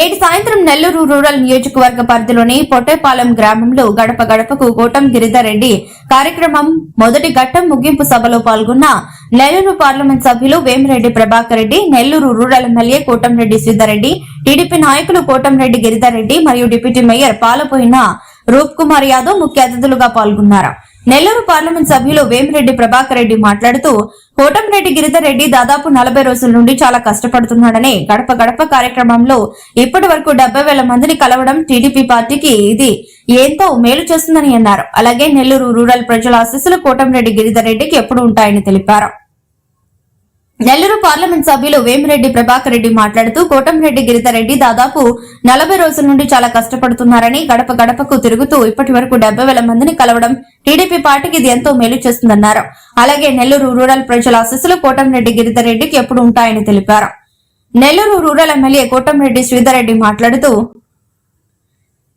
నేటి సాయంత్రం నెల్లూరు రూరల్ నియోజకవర్గ పరిధిలోని పొట్టేపాలెం గ్రామంలో గడప గడపకు గోటం గిరిధర్ రెడ్డి కార్యక్రమం మొదటి ఘట్టం ముగింపు సభలో పాల్గొన్న నెల్లూరు పార్లమెంట్ సభ్యులు Vemireddy Prabhakar Reddy Nellore rural MLA Kotamreddy Sridharreddy TDP నాయకులు కోటంరెడ్డి గిరిధర్ రెడ్డి మరియు డిప్యూటీ మేయర్ పాలపోయిన రూప్ కుమార్ యాదవ్ ముఖ్య అతిథులుగా పాల్గొన్నారు. నెల్లూరు పార్లమెంట్ సభ్యులు వేమిరెడ్డి ప్రభాకర్ రెడ్డి మాట్లాడుతూ కోటంరెడ్డి గిరిధర్ రెడ్డి దాదాపు నలభై రోజుల నుండి చాలా కష్టపడుతున్నాడని గడప గడప కార్యక్రమంలో ఇప్పటి వరకు డెబ్బై వేల మందిని కలవడం టీడీపీ పార్టీకి ఇది ఎంతో మేలు చేస్తుందని అన్నారు. అలాగే నెల్లూరు రూరల్ ప్రజల ఆశీస్సులు కోటంరెడ్డి గిరిధర్ రెడ్డికి ఎప్పుడు ఉంటాయని తెలిపారు. నెల్లూరు పార్లమెంట్ సభ్యులు వేమిరెడ్డి ప్రభాకర్ రెడ్డి మాట్లాడుతూ కోటంరెడ్డి గిరిధరెడ్డి దాదాపు నలభై రోజుల నుండి చాలా కష్టపడుతున్నారని గడప గడపకు తిరుగుతూ ఇప్పటి వరకు డెబ్బై వేల మందిని కలవడం టీడీపీ పార్టీకి ఇది ఎంతో మేలు చేస్తుందన్నారు. అలాగే నెల్లూరు రూరల్ ప్రజల ఆశస్సులు కోటంరెడ్డి గిరిధరెడ్డికి ఎప్పుడు ఉంటాయని తెలిపారు. నెల్లూరు రూరల్ ఎమ్మెల్యే కోటంరెడ్డి శ్రీధర్ రెడ్డి మాట్లాడుతూ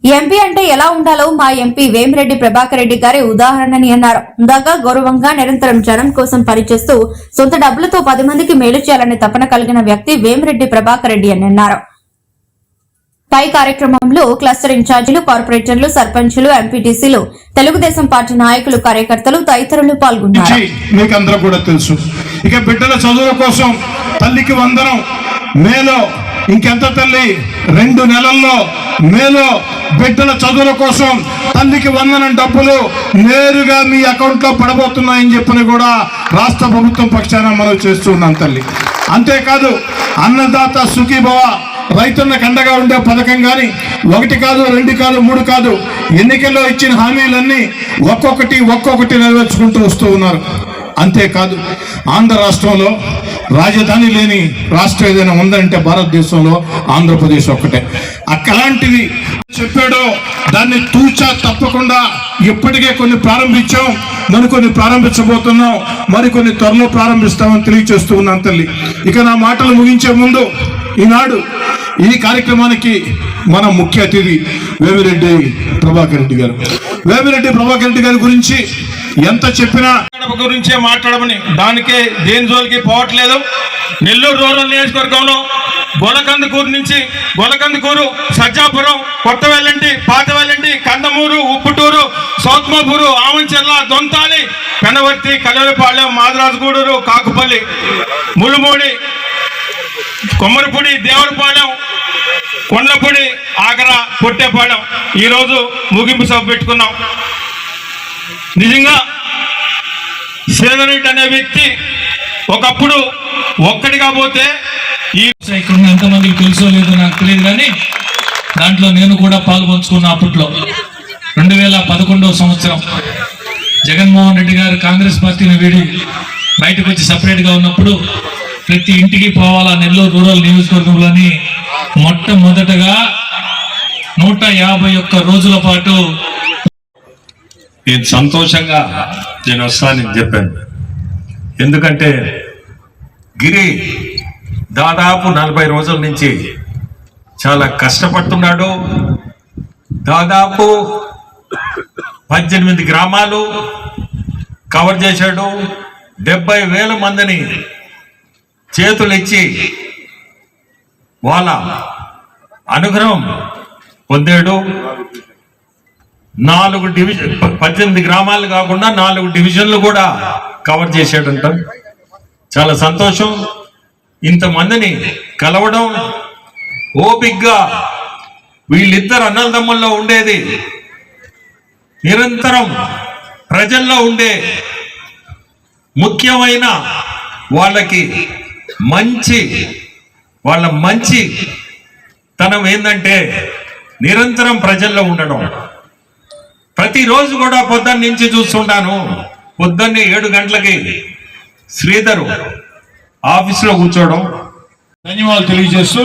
ఎంపీ అంటే ఎలా ఉండాలో మా ఎంపీ వేమిరెడ్డి ప్రభాకర్ రెడ్డి గారి ఉదాహరణని అన్నారు. ఇందాక గౌరవంగా నిరంతరం జనం కోసం పనిచేస్తూ సొంత డబ్బులతో పది మందికి మేలు చేయాలనే తపన కలిగిన వ్యక్తి వేమిరెడ్డి ప్రభాకర్ రెడ్డి అని అన్నారు. పై కార్యక్రమంలో క్లస్టర్ ఇన్ఛార్జీలు కార్పొరేటర్లు సర్పంచులు ఎంపీటీసీలు తెలుగుదేశం పార్టీ నాయకులు కార్యకర్తలు తదితరులు పాల్గొన్నారు. మీకు అందరూ కూడా తెలుసు. ఇక బిడ్డల చదువుల కోసం తల్లికి వందనం. మేలో ఇంకెంత తల్లి? రెండు నెలల్లో మేలో బిడ్డల చదువుల కోసం తల్లికి వందనం డబ్బులు నేరుగా మీ అకౌంట్లో పడబోతున్నాయని చెప్పని కూడా రాష్ట్ర ప్రభుత్వం పక్షాన మనం చేస్తున్నాం తల్లి. అంతేకాదు అన్నదాత సుఖీభవ రైతులకు అండగా ఉండే పథకం కానీ ఒకటి కాదు రెండు కాదు మూడు కాదు ఎన్నికల్లో ఇచ్చిన హామీలన్నీ ఒక్కొక్కటి ఒక్కొక్కటి నెరవేర్చుకుంటూ వస్తూ ఉన్నారు. అంతేకాదు ఆంధ్ర రాష్ట్రంలో రాజధాని లేని రాష్ట్రం ఏదైనా ఉందంటే భారతదేశంలో ఆంధ్రప్రదేశ్ ఒక్కటే. అక్కలాంటిది చెప్పాడో దాన్ని తూచా తప్పకుండా ఇప్పటికే కొన్ని ప్రారంభించాం మరికొన్ని ప్రారంభించబోతున్నాం మరికొన్ని త్వరలో ప్రారంభిస్తామని తెలియచేస్తూ ఉన్నాను తల్లి. ఇక నా మాటలు ముగించే ముందు ఈనాడు ఈ కార్యక్రమానికి మన ముఖ్య అతిథి వేమిరెడ్డి ప్రభాకర్ రెడ్డి గారు. వేమిరెడ్డి ప్రభాకర్ రెడ్డి గారి గురించి ఎంత చెప్పినా గడప గురించే మాట్లాడమని దానికే దేని జోలికి పోవట్లేదు. నెల్లూరు రూరల్ నియోజకవర్గంలో గొలకందుకూరు నుంచి గొలకందుకూరు సజ్జాపురం కొత్త వెల్లంటి పాత వెల్లంటి కందమూరు ఉప్పుటూరు సౌత్మపూరు ఆమంచెర్ల దొంతాలి పెనవర్తి కలవరిపాళ్యం మాదరాజగూడూరు కాకుపల్లి ములుమూడి కొమ్మరిపూడి దేవరపాళెం కొండపూడి ఆగర పొట్టేపాలెం. ఈరోజు ముగింపు సభ పెట్టుకున్నాం. నిజంగా సేదరెడ్డి అనే వ్యక్తి ఒకప్పుడు ఒక్కడిగా పోతే ఈ ఇక్కడ ఎంతమందికి తెలుసో లేదో నాకు తెలియదు కానీ దాంట్లో నేను కూడా పాల్పంచుకున్న అప్పట్లో రెండు వేల పదకొండవ సంవత్సరం జగన్మోహన్ రెడ్డి గారు కాంగ్రెస్ పార్టీని వీడి బయటకు వచ్చి సపరేట్గా ఉన్నప్పుడు ప్రతి ఇంటికి పోవాలా నెల్లూరు రూరల్ నియోజకవర్గంలోని మొట్టమొదటగా నూట యాభై ఒక్క రోజుల పాటు నేను సంతోషంగా నేను వస్తానని చెప్పాను. ఎందుకంటే గిరి దాదాపు నలభై రోజుల నుంచి చాలా కష్టపడుతున్నాడు. దాదాపు పద్దెనిమిది గ్రామాలు కవర్ చేశాడు. డెబ్బై వేల మందిని చేతులు ఇచ్చి వాళ్ళ అనుగ్రహం పొందాడు. నాలుగు డివిజన్ పద్దెనిమిది గ్రామాలు కాకుండా నాలుగు డివిజన్లు కూడా కవర్ చేశాడంట. చాలా సంతోషం. ఇంతమందిని కలవడం ఓపిగ్గా వీళ్ళిద్దరు అన్నదమ్ముల్లో ఉండేది. నిరంతరం ప్రజల్లో ఉండే ముఖ్యమైన వాళ్ళకి మంచి వాళ్ళ మంచి తనం ఏంటంటే నిరంతరం ప్రజల్లో ఉండడం. ప్రతిరోజు కూడా పొద్దున్న నుంచి చూస్తుంటాను. పొద్దున్నే ఏడు గంటలకి శ్రీధరు ఆఫీసులో కూర్చోవడం. ధన్యవాదాలు తెలియజేస్తూ